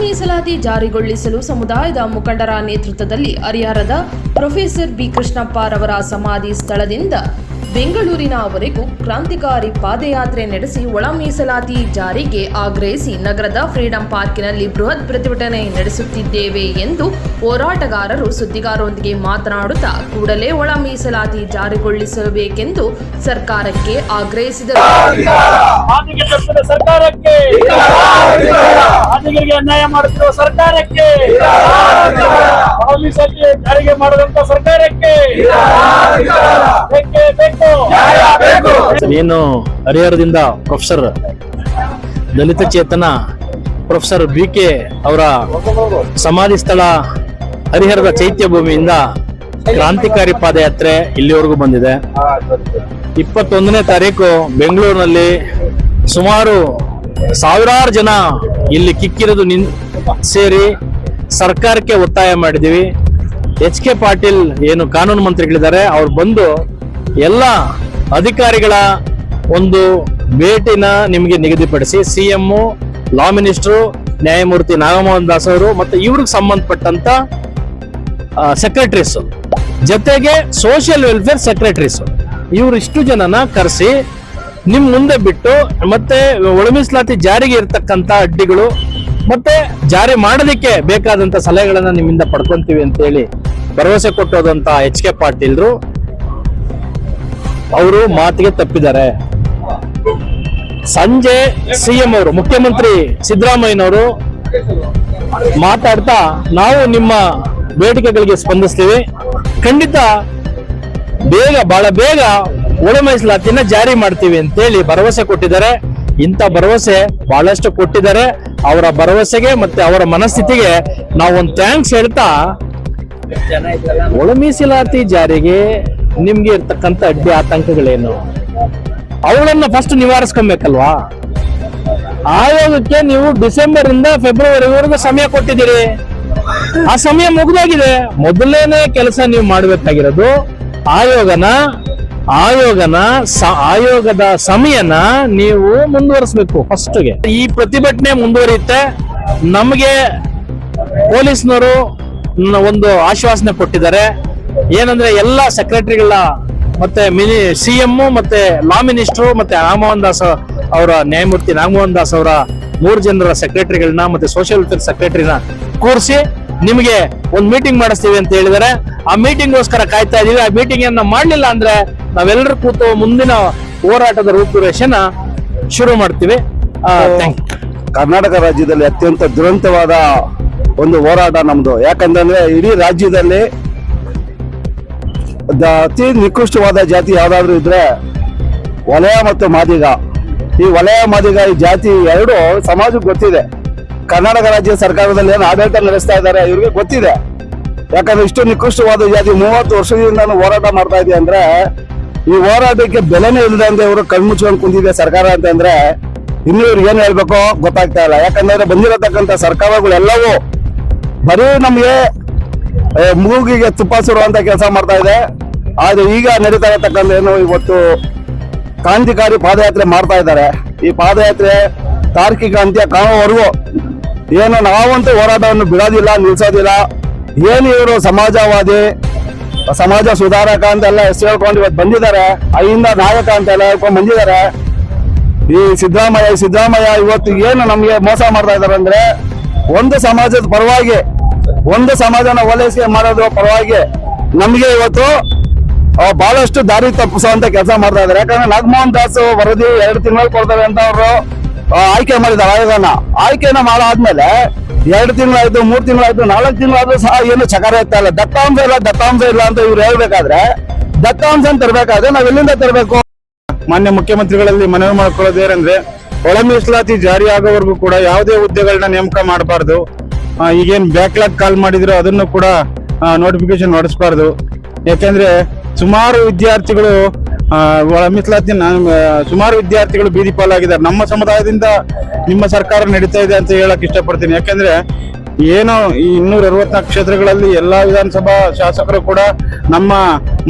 ಮೀಸಲಾತಿ ಜಾರಿಗೊಳಿಸಲು ಸಮುದಾಯದ ಮುಖಂಡರ ನೇತೃತ್ವದಲ್ಲಿ ಹರಿಹರದ ಪ್ರೊಫೆಸರ್ ಬಿ ಕೃಷ್ಣಪ್ಪರವರ ಸಮಾಧಿ ಸ್ಥಳದಿಂದ ಬೆಂಗಳೂರಿನವರೆಗೂ ಕ್ರಾಂತಿಕಾರಿ ಪಾದಯಾತ್ರೆ ನಡೆಸಿ ಒಳ ಮೀಸಲಾತಿ ಜಾರಿಗೆ ಆಗ್ರಹಿಸಿ ನಗರದ ಫ್ರೀಡಂ ಪಾರ್ಕಿನಲ್ಲಿ ಬೃಹತ್ ಪ್ರತಿಭಟನೆ ನಡೆಸುತ್ತಿದ್ದೇವೆ ಎಂದು ಹೋರಾಟಗಾರರು ಸುದ್ದಿಗಾರರೊಂದಿಗೆ ಮಾತನಾಡುತ್ತಾ ಕೂಡಲೇ ಒಳ ಮೀಸಲಾತಿ ಜಾರಿಗೊಳಿಸಬೇಕೆಂದು ಸರ್ಕಾರಕ್ಕೆ ಆಗ್ರಹಿಸಿದರು. ಸರ್ಕಾರಕ್ಕೆ ಜಾರಿಗೆ ಮಾಡದಂತ ಸರ್ಕಾರಕ್ಕೆ ಏನು ಹರಿಹರದಿಂದ ಪ್ರೊಫೆಸರ್ ದಲಿತ ಚೇತನ, ಪ್ರೊಫೆಸರ್ ಬಿ ಕೆ ಅವರ ಸಮಾಧಿ ಸ್ಥಳ ಹರಿಹರದ ಚೈತ್ಯ ಭೂಮಿಯಿಂದ ಕ್ರಾಂತಿಕಾರಿ ಪಾದಯಾತ್ರೆ ಇಲ್ಲಿವರೆಗೂ ಬಂದಿದೆ. ಇಪ್ಪತ್ತೊಂದನೇ ತಾರೀಕು ಬೆಂಗಳೂರಿನಲ್ಲಿ ಸುಮಾರು ಸಾವಿರಾರು ಜನ ಇಲ್ಲಿ ಕಿಕ್ಕಿರೋದು ನಿನ್, ಸೇರಿ ಸರ್ಕಾರಕ್ಕೆ ಒತ್ತಾಯ ಮಾಡಿದ್ದೀವಿ. ಎಚ್ ಕೆ ಪಾಟೀಲ್ ಏನು ಕಾನೂನು ಮಂತ್ರಿಗಳಿದ್ದಾರೆ, ಅವ್ರು ಬಂದು ಎಲ್ಲ ಅಧಿಕಾರಿಗಳ ಒಂದು ಭೇಟಿನ ನಿಮಗೆ ನಿಗದಿಪಡಿಸಿ ಸಿ ಎಂ ಲಾ ಮಿನಿಸ್ಟ್ರು, ನ್ಯಾಯಮೂರ್ತಿ ನಾಗಮೋಹನ್ ದಾಸ್ ಅವರು ಮತ್ತೆ ಇವ್ರಿಗೆ ಸಂಬಂಧಪಟ್ಟಂತ ಸೆಕ್ರೆಟರೀಸ್ ಜೊತೆಗೆ ಸೋಷಿಯಲ್ ವೆಲ್ಫೇರ್ ಸೆಕ್ರೆಟರೀಸ್ ಇವರು ಇಷ್ಟು ಜನನ ಕರೆಸಿ ನಿಮ್ ಮುಂದೆ ಬಿಟ್ಟು ಮತ್ತೆ ಒಳಮೀಸಲಾತಿ ಜಾರಿಗೆ ಇರತಕ್ಕಂತ ಅಡ್ಡಿಗಳು ಮತ್ತೆ ಜಾರಿ ಮಾಡೋದಕ್ಕೆ ಬೇಕಾದಂತ ಸಲಹೆಗಳನ್ನ ನಿಮ್ಮಿಂದ ಪಡ್ಕೊಂತೀವಿ ಅಂತ ಹೇಳಿ ಭರವಸೆ ಕೊಟ್ಟೋದಂತ ಎಚ್ ಕೆ ಪಾಟೀಲ್ರು, ಅವರು ಮಾತಿಗೆ ತಪ್ಪಿದ್ದಾರೆ. ಸಂಜೆ ಸಿಎಂ ಅವರು, ಮುಖ್ಯಮಂತ್ರಿ ಸಿದ್ದರಾಮಯ್ಯನವರು ಮಾತಾಡ್ತಾ ನಾವು ನಿಮ್ಮ ಬೇಡಿಕೆಗಳಿಗೆ ಸ್ಪಂದಿಸ್ತೀವಿ. ಖಂಡಿತ ಬೇಗ, ಬಹಳ ಬೇಗ ಒಳ ಜಾರಿ ಮಾಡ್ತೀವಿ ಅಂತೇಳಿ ಭರವಸೆ ಕೊಟ್ಟಿದ್ದಾರೆ. ಇಂಥ ಭರವಸೆ ಬಹಳಷ್ಟು ಕೊಟ್ಟಿದ್ದಾರೆ. ಅವರ ಭರವಸೆಗೆ ಮತ್ತೆ ಅವರ ಮನಸ್ಥಿತಿಗೆ ನಾವು ಒಂದು ಥ್ಯಾಂಕ್ಸ್ ಹೇಳ್ತಾ ಒಳ ಮೀಸಲಾತಿ ಜಾರಿಗೆ ನಿಮ್ಗೆ ಇರ್ತಕ್ಕಂಥ ಅಡ್ಡಿ ಆತಂಕಗಳೇನು? ಅವುಗಳನ್ನ ಫಸ್ಟ್ ನಿವಾರಿಸ್ಕೊಬೇಕಲ್ವಾ? ಆಯೋಗಕ್ಕೆ ನೀವು ಡಿಸೆಂಬರ್ ಇಂದ ಫೆಬ್ರವರಿವರೆಗೂ ಸಮಯ ಕೊಟ್ಟಿದ್ದೀರಿ. ಆ ಸಮಯ ಮುಗಿದೋಗಿದೆ. ಮೊದಲೇನೆ ಕೆಲಸ ನೀವು ಮಾಡಬೇಕಾಗಿರೋದು ಆಯೋಗನ ಆಯೋಗನ ಆಯೋಗದ ಸಮಯನ ನೀವು ಮುಂದುವರಿಸಬೇಕು ಫಸ್ಟ್ಗೆ ಈ ಪ್ರತಿಭಟನೆ ಮುಂದುವರಿಯುತ್ತೆ. ನಮಗೆ ಪೊಲೀಸ್ನವರು ಒಂದು ಆಶ್ವಾಸನೆ ಕೊಟ್ಟಿದ್ದಾರೆ. ಏನಂದ್ರೆ ಎಲ್ಲ ಸೆಕ್ರೆಟರಿಗಳ ಮತ್ತೆ ಮಿನಿ ಸಿ ಎಂ ಮತ್ತೆ ಲಾ ಮಿನಿಸ್ಟ್ರು ಮತ್ತೆ ರಾಮಮೋಹನ್ ದಾಸ್ ಅವರ ನ್ಯಾಯಮೂರ್ತಿ ನಾಗಮೋಹನ್ ದಾಸ್ ಅವರ ಮೂರು ಜನರ ಸೆಕ್ರೆಟರಿಗಳನ್ನ ಮತ್ತೆ ಸೋಷಿಯಲ್ ವೆಲ್ಫೇರ್ ಸೆಕ್ರೆಟರಿನ ಕೂರಿಸಿ ನಿಮಗೆ ಒಂದು ಮೀಟಿಂಗ್ ಮಾಡಿಸ್ತೀವಿ ಅಂತ ಹೇಳಿದ್ದಾರೆ. ಆ ಮೀಟಿಂಗ್ಗೋಸ್ಕರ ಕಾಯ್ತಾ ಇದೀವಿ. ಆ ಮೀಟಿಂಗ್ ಅನ್ನ ಮಾಡಲಿಲ್ಲ ಅಂದ್ರೆ ನಾವೆಲ್ಲರೂ ಕೂತು ಮುಂದಿನ ಹೋರಾಟದ ರೂಪುರೇಷನ್ ಶುರು ಮಾಡ್ತೀವಿ. ಕರ್ನಾಟಕ ರಾಜ್ಯದಲ್ಲಿ ಅತ್ಯಂತ ದುರಂತವಾದ ಒಂದು ಹೋರಾಟ ನಮ್ದು. ಯಾಕಂತಂದ್ರೆ ಇಡೀ ರಾಜ್ಯದಲ್ಲಿ ಅತಿ ನಿಕೃಷ್ಟವಾದ ಜಾತಿ ಯಾವ್ದಾದ್ರು ಇದ್ರೆ ವಲಯ ಮತ್ತು ಮಾದಿಗ. ಈ ವಲಯ, ಮಾದಿಗ, ಈ ಜಾತಿ ಎರಡು ಸಮಾಜಕ್ಕೆ ಗೊತ್ತಿದೆ. ಕರ್ನಾಟಕ ರಾಜ್ಯ ಸರ್ಕಾರದಲ್ಲಿ ಏನು ಆಡಳಿತ ನಡೆಸ್ತಾ ಇದ್ದಾರೆ ಇವ್ರಿಗೆ ಗೊತ್ತಿದೆ. ಯಾಕಂದ್ರೆ ಇಷ್ಟು ನಿಕೃಷ್ಟವಾದ ಜಾತಿ ಮೂವತ್ತು ವರ್ಷದಿಂದ ಹೋರಾಟ ಮಾಡ್ತಾ ಇದೆ ಅಂದ್ರೆ ಈ ಹೋರಾಟಕ್ಕೆ ಬೆಲೆನೇ ಇಲ್ಲದೆ ಅಂದ್ರೆ ಇವರು ಕಣ್ಮುಚ್ಕೊಂಡು ಕುಂತಿದೆ ಸರ್ಕಾರ ಅಂತಂದ್ರೆ ಇನ್ನು ಇವ್ರಿಗೆ ಏನ್ ಹೇಳ್ಬೇಕೋ ಗೊತ್ತಾಗ್ತಾ ಇಲ್ಲ. ಯಾಕಂದ್ರೆ ಬಂದಿರತಕ್ಕಂತ ಸರ್ಕಾರಗಳೆಲ್ಲವೂ ಬರೀ ನಮಗೆ ಮೂಗಿಗೆ ತುಪ್ಪ ಸುರುವಂತ ಕೆಲಸ ಮಾಡ್ತಾ ಇದೆ. ಆದ್ರೆ ಈಗ ನಡೀತಾ ಇರತಕ್ಕಂಥ ಏನು ಇವತ್ತು ಕ್ರಾಂತಿಕಾರಿ ಪಾದಯಾತ್ರೆ ಮಾಡ್ತಾ ಇದ್ದಾರೆ. ಈ ಪಾದಯಾತ್ರೆ ತಾರ್ಕಿಕ ಅಂತ್ಯ ಕಾಣುವವರೆಗೂ ಏನು ನಾವಂತೂ ಹೋರಾಟವನ್ನು ಬಿಡೋದಿಲ್ಲ ನಿಲ್ಸೋದಿಲ್ಲ ಏನು ಇವರು ಸಮಾಜವಾದಿ, ಸಮಾಜ ಸುಧಾರಕ ಅಂತೆಲ್ಲ ಹೆಸರು ಹೇಳ್ಕೊಂಡು ಇವತ್ತು ಬಂದಿದ್ದಾರೆ. ಅಲ್ಲಿಂದ ನಾಯಕ ಅಂತೆಲ್ಲ ಹೇಳ್ಕೊಂಡು ಬಂದಿದ್ದಾರೆ. ಈ ಸಿದ್ದರಾಮಯ್ಯ ಸಿದ್ದರಾಮಯ್ಯ ಇವತ್ತು ಏನು ನಮಗೆ ಮೋಸ ಮಾಡ್ತಾ ಇದ್ದಾರೆ ಅಂದ್ರೆ ಒಂದು ಸಮಾಜದ ಪರವಾಗಿ, ಒಂದು ಸಮಾಜನ ವಲಸೆ ಮಾಡೋದ್ರ ಪರವಾಗಿ ನಮಗೆ ಇವತ್ತು ಬಹಳಷ್ಟು ದಾರಿ ತಪ್ಪಿಸುವಂತ ಕೆಲಸ ಮಾಡ್ತಾ ಇದಾರೆ ಯಾಕಂದ್ರೆ ನಾಗಮೋಹನ್ ದಾಸ್ ವರದಿ ಎರಡು ತಿಂಗಳು ಕೊಡ್ತಾರೆ ಅಂತ ಅವರು ಆಯ್ಕೆ ಮಾಡಿದ್ದಾರೆ ಆಯೋಗನ. ಆಯ್ಕೆನ ಮಾಡಾದ್ಮೇಲೆ ಎರಡು ತಿಂಗಳಾಯ್ತು, ಮೂರ್ ತಿಂಗಳಾಯ್ತು, ನಾಲ್ಕು ತಿಂಗಳಾದ್ರೂ ಸಹ ಏನು ಚಕಾರ ಇರ್ತಾ ಇಲ್ಲ. ದತ್ತಾಂಶ ಇಲ್ಲ ದತ್ತಾಂಶ ಇಲ್ಲ ಅಂತ ಇವ್ರು ಹೇಳ್ಬೇಕಾದ್ರೆ ದತ್ತಾಂಶ ತರಬೇಕಾದ್ರೆ ನಾವ್ ಎಲ್ಲಿಂದ ತರಬೇಕು? ಮಾನ್ಯ ಮುಖ್ಯಮಂತ್ರಿಗಳಲ್ಲಿ ಮನವಿ ಮಾಡ್ಕೊಳ್ಳೋದೇನೆಂದ್ರೆ ಒಳ ಮೀಸಲಾತಿ ಜಾರಿ ಆಗೋವರೆಗೂ ಕೂಡ ಯಾವುದೇ ಹುದ್ದೆಗಳನ್ನ ನೇಮಕ ಮಾಡಬಾರ್ದು. ಈಗೇನು ಬ್ಯಾಕ್ಲಾಗ್ ಕಾಲ್ ಮಾಡಿದ್ರು ಅದನ್ನು ಕೂಡ ನೋಟಿಫಿಕೇಶನ್ ಹೊಡಿಸ್ಬಾರ್ದು ಯಾಕೆಂದ್ರೆ ಸುಮಾರು ವಿದ್ಯಾರ್ಥಿಗಳು ಒಳ ಮೀಸಲಾತಿ ಸುಮಾರು ವಿದ್ಯಾರ್ಥಿಗಳು ಬೀದಿ ಪಾಲಾಗಿದ್ದಾರೆ. ನಮ್ಮ ಸಮುದಾಯದಿಂದ ನಿಮ್ಮ ಸರ್ಕಾರ ನಡೀತಾ ಇದೆ ಅಂತ ಹೇಳಕ್ ಇಷ್ಟಪಡ್ತೀನಿ. ಯಾಕೆಂದ್ರೆ ಏನೋ ಈ ಇನ್ನೂರ ಅರವತ್ನಾಲ್ಕು ಕ್ಷೇತ್ರಗಳಲ್ಲಿ ಎಲ್ಲಾ ವಿಧಾನಸಭಾ ಶಾಸಕರು ಕೂಡ ನಮ್ಮ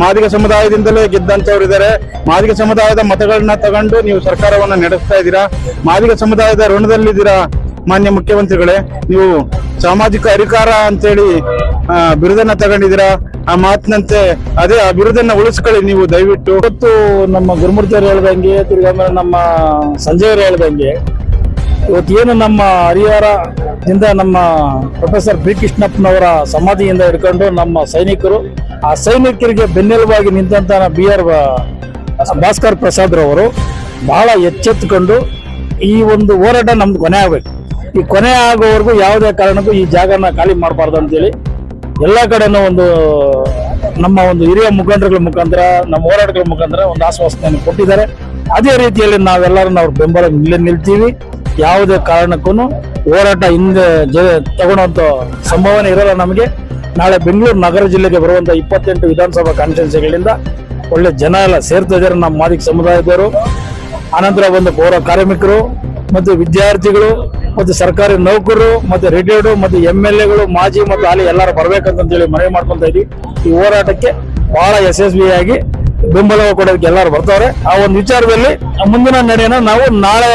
ಮಾದಿಗ ಸಮುದಾಯದಿಂದಲೇ ಗೆದ್ದಂತವ್ರು ಇದ್ದಾರೆ. ಮಾದಿಗ ಸಮುದಾಯದ ಮತಗಳನ್ನ ತಗೊಂಡು ನೀವು ಸರ್ಕಾರವನ್ನ ನಡೆಸ್ತಾ ಇದ್ದೀರಾ? ಮಾದಿಗ ಸಮುದಾಯದ ಋಣದಲ್ಲಿದ್ದೀರಾ ಮಾನ್ಯ ಮುಖ್ಯಮಂತ್ರಿಗಳೇ? ನೀವು ಸಾಮಾಜಿಕ ಅಧಿಕಾರ ಅಂತೇಳಿ ಬಿರುದನ್ನ ತಗೊಂಡಿದ್ದೀರಾ? ಆ ಮಾತಿನಂತೆ ಅದೇ ಆ ಬಿರುದನ್ನ ಉಳಿಸ್ಕೊಳ್ಳಿ ನೀವು ದಯವಿಟ್ಟು. ಇವತ್ತು ನಮ್ಮ ಗುರುಮೂರ್ತಿಯವರು ಹೇಳ್ದಂಗೆ, ತಿರ್ಗಾ ನಮ್ಮ ಸಂಜಯ್ ಹೇಳಿದ ಹೇಳ್ದಂಗೆ ಇವತ್ತು ಏನು ನಮ್ಮ ಹರಿಹರದಿಂದ ನಮ್ಮ ಪ್ರೊಫೆಸರ್ ಬಿ ಕೃಷ್ಣಪ್ಪನವರ ಸಮಾಧಿಯಿಂದ ಹಿಡ್ಕೊಂಡು ನಮ್ಮ ಸೈನಿಕರು, ಆ ಸೈನಿಕರಿಗೆ ಬೆನ್ನೆಲುಬಾಗಿ ನಿಂತ ಬಿ ಆರ್ ಭಾಸ್ಕರ್ ಪ್ರಸಾದ್ ರವರು ಬಹಳ ಎಚ್ಚೆತ್ತುಕೊಂಡು ಈ ಒಂದು ಹೋರಾಟ ನಮ್ದು ಕೊನೆ ಆಗ್ಬೇಕು. ಈ ಕೊನೆ ಆಗೋವರೆಗೂ ಯಾವುದೇ ಕಾರಣಕ್ಕೂ ಈ ಜಾಗನ ಖಾಲಿ ಮಾಡಬಾರ್ದು ಅಂತೇಳಿ ಎಲ್ಲ ಕಡೆನೂ ಒಂದು ನಮ್ಮ ಒಂದು ಹಿರಿಯ ಮುಖಂಡರುಗಳ ಮುಖಾಂತರ, ನಮ್ಮ ಹೋರಾಟಗಳ ಮುಖಾಂತರ ಒಂದು ಆಶ್ವಾಸನೆಯನ್ನು ಕೊಟ್ಟಿದ್ದಾರೆ. ಅದೇ ರೀತಿಯಲ್ಲಿ ನಾವೆಲ್ಲರೂ ಅವ್ರ ಬೆಂಬಲ ನಿಲ್ಲ ನಿಲ್ತೀವಿ. ಯಾವುದೇ ಕಾರಣಕ್ಕೂ ಹೋರಾಟ ಹಿಂದೆ ತಗೊಳ್ಳೋಂಥ ಸಂಭಾವನೆ ಇರೋಲ್ಲ ನಮಗೆ. ನಾಳೆ ಬೆಂಗಳೂರು ನಗರ ಜಿಲ್ಲೆಗೆ ಬರುವಂತ ಇಪ್ಪತ್ತೆಂಟು ವಿಧಾನಸಭಾ ಕಾನ್ಸ್ಟಿಟ್ಯೂನ್ಸಿಗಳಿಂದ ಒಳ್ಳೆ ಜನ ಎಲ್ಲ ಸೇರ್ತಾ ಇದ್ದಾರೆ ನಮ್ಮ ಮಾದಿಕ ಸಮುದಾಯದವರು. ಆನಂತರ ಒಂದು ಪೌರ ಕಾರ್ಮಿಕರು, ಮತ್ತು ವಿದ್ಯಾರ್ಥಿಗಳು, ಮತ್ತು ಸರ್ಕಾರಿ ನೌಕರರು, ಮತ್ತು ರಿಟೈರ್ಡು ಮತ್ತು ಎಂ ಎಲ್ ಎಗಳು ಮಾಜಿ ಮತ್ತು ಅಲ್ಲಿ ಎಲ್ಲರೂ ಬರ್ಬೇಕಂತ ಹೇಳಿ ಮನವಿ ಮಾಡ್ಕೊತಾ ಇದ್ವಿ. ಈ ಹೋರಾಟಕ್ಕೆ ಬಹಳ ಯಶಸ್ವಿಯಾಗಿ ಬೆಂಬಲ ಕೊಡೋದಕ್ಕೆ ಎಲ್ಲರೂ ಬರ್ತಾರೆ. ಆ ಒಂದು ವಿಚಾರದಲ್ಲಿ ಮುಂದಿನ ನಡೆಯನ್ನು ನಾವು ನಾಳೆ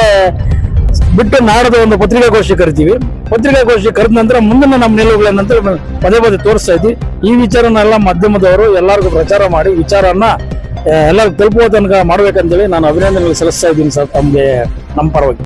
ಬಿಟ್ಟು ನಾಡದ ಒಂದು ಪತ್ರಿಕಾಗೋಷ್ಠಿ ಕರಿತೀವಿ. ಪತ್ರಿಕಾಗೋಷ್ಠಿ ಕರೆದ ನಂತರ ಮುಂದಿನ ನಮ್ಮ ನಿಲುವುಗಳನ್ನಂತ ಪದೇ ಪದೇ ತೋರಿಸ್ತಾ ಇದ್ವಿ. ಈ ವಿಚಾರನೆಲ್ಲ ಮಾಧ್ಯಮದವರು ಎಲ್ಲರಿಗೂ ಪ್ರಚಾರ ಮಾಡಿ ವಿಚಾರನ ಎಲ್ಲರಿಗೂ ತಲುಪುವ ತನಕ ಮಾಡ್ಬೇಕಂತೇಳಿ ನಾನು ಅಭಿನಂದನೆಗಳು ಸಲ್ಲಿಸ್ತಾ ಇದ್ದೀನಿ ಸರ್. ತಮಗೆ, ನಮ್ಮ ಪರವಾಗಿ.